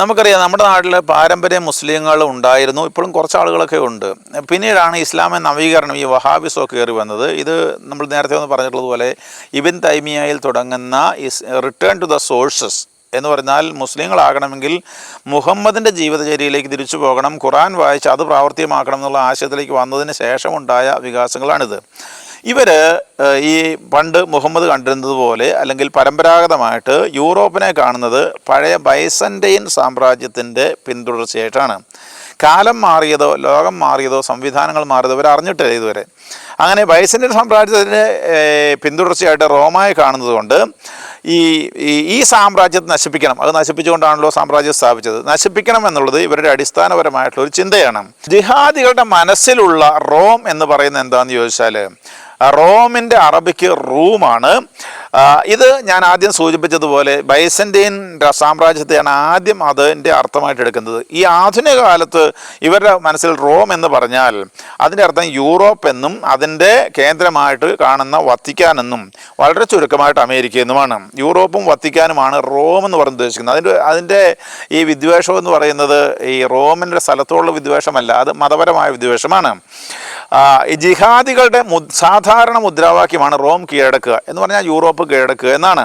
നമുക്കറിയാം നമ്മുടെ നാട്ടിൽ പാരമ്പര്യ മുസ്ലിങ്ങൾ ഉണ്ടായിരുന്നു. ഇപ്പോഴും കുറച്ച് ആളുകളൊക്കെ ഉണ്ട്. പിന്നീടാണ് ഇസ്ലാമെ നവീകരണം ഈ വഹാബിസോ കയറി വന്നത്. ഇത് നമ്മൾ നേരത്തെ ഒന്ന് പറഞ്ഞിട്ടുള്ളതുപോലെ ഇബിൻ തൈമിയയിൽ തുടങ്ങുന്ന is return to the sources എന്ന് പറഞ്ഞാൽ മുസ്ലിങ്ങളാകണമെങ്കിൽ മുഹമ്മദിന്റെ ജീവിതചര്യയിലേക്ക് തിരിച്ചു പോകണം ഖുറാൻ വായിച്ച് അത് പ്രാവർത്തികമാക്കണം എന്നുള്ള ആശയത്തിലേക്ക് വന്നതിന് ശേഷമുണ്ടായ വികാസങ്ങളാണിത്. ഇവർ ഈ പണ്ട് മുഹമ്മദ് കണ്ടിരുന്നത് പോലെ അല്ലെങ്കിൽ പരമ്പരാഗതമായിട്ട് യൂറോപ്പിനെ കാണുന്നത് പഴയ ബൈസന്റൈൻ സാമ്രാജ്യത്തിന്റെ പിന്തുടർച്ചയായിട്ടാണ്. കാലം മാറിയതോ ലോകം മാറിയതോ സംവിധാനങ്ങൾ മാറിയതോ ഇവർ അറിഞ്ഞിട്ടില്ല ഇതുവരെ. അങ്ങനെ ബൈസന്റൈൻ സാമ്രാജ്യത്തിന്റെ പിന്തുടർച്ചയായിട്ട് റോമായി കാണുന്നത് കൊണ്ട് ഈ- ഈ സാമ്രാജ്യത്തെ നശിപ്പിക്കണം. അത് നശിപ്പിച്ചുകൊണ്ടാണല്ലോ സാമ്രാജ്യം സ്ഥാപിച്ചത്. നശിപ്പിക്കണം എന്നുള്ളത് ഇവരുടെ അടിസ്ഥാനപരമായിട്ടുള്ള ഒരു ചിന്തയാണ്. ജിഹാദികളുടെ മനസ്സിലുള്ള റോം എന്ന് പറയുന്നത് എന്താണെന്ന് ചോദിച്ചാൽ റോമിന്റെ അറബിക്ക് റൂമാണ്. ഇത് ഞാൻ ആദ്യം സൂചിപ്പിച്ചതുപോലെ ബൈസന്റൈൻ സാമ്രാജ്യത്തെയാണ് ആദ്യം അതിന്റെ അർത്ഥമായിട്ട് എടുക്കുന്നത്. ഈ ആധുനിക കാലത്ത് ഇവരുടെ മനസ്സിൽ റോം എന്ന് പറഞ്ഞാൽ അതിന്റെ അർത്ഥം യൂറോപ്പ് എന്നും അതിന്റെ കേന്ദ്രമായിട്ട് കാണുന്ന വത്തിക്കാൻ എന്നും വളരെ ചുരുക്കമായിട്ട് അമേരിക്ക എന്നുമാണ്. യൂറോപ്പും വത്തിക്കാനുമാണ് റോം എന്ന് പറഞ്ഞ് ഉദ്ദേശിക്കുന്നത്. അതിന്റെ അതിന്റെ ഈ വിദ്വേഷം എന്ന് പറയുന്നത് ഈ റോമിന്റെ സ്ഥലത്തോടുള്ള വിദ്വേഷമല്ല അത് മതപരമായ വിദ്വേഷമാണ്. ജിഹാദികളുടെ സാധാരണ മുദ്രാവാക്യമാണ് റോം കീഴടക്കുക എന്ന് പറഞ്ഞാൽ യൂറോപ്പ് കീഴടക്കുക എന്നാണ്.